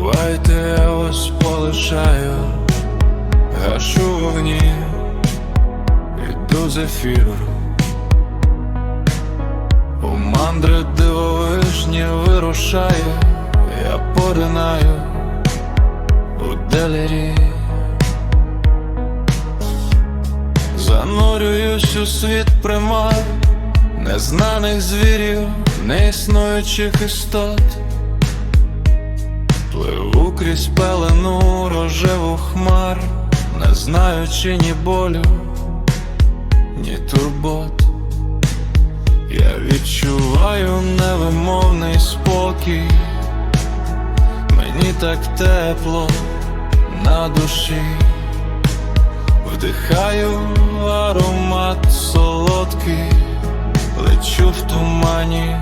Давайте я вас полишаю, гашу вогні, іду з ефіру. У мандри дивовижні вирушає, я поринаю у делірі. Занурююсь у світ примар, незнаних звірів, неіснуючих істот. Крізь пелену рожеву хмар, не знаючи ні болю, ні турбот. Я відчуваю невимовний спокій, мені так тепло на душі, вдихаю аромат солодкий, лечу в тумані,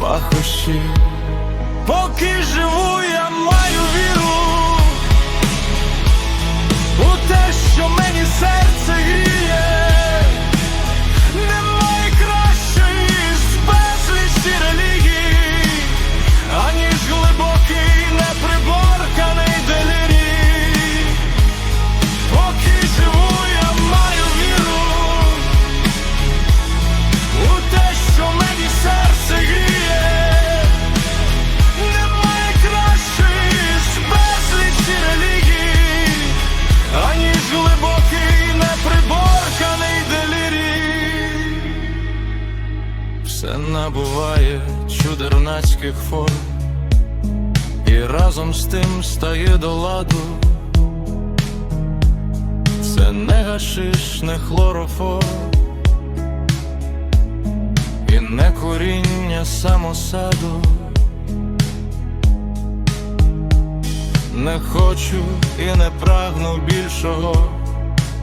пахощі. Поки живу, я маю віру набуває чудернацьких форм, і разом з тим стає до ладу. Це не гашиш, не хлороформ, і не куріння самосаду. Не хочу і не прагну більшого,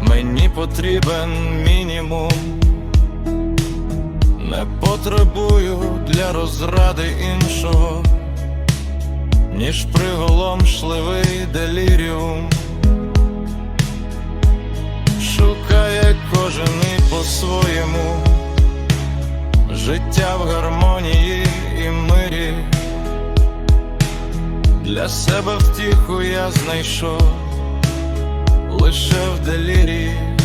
мені потрібен мінімум. Не потребую для розради іншого, ніж приголомшливий деліріум. Шукає кожен і по-своєму життя в гармонії і мирі. Для себе втіху я знайшов лише в делірії.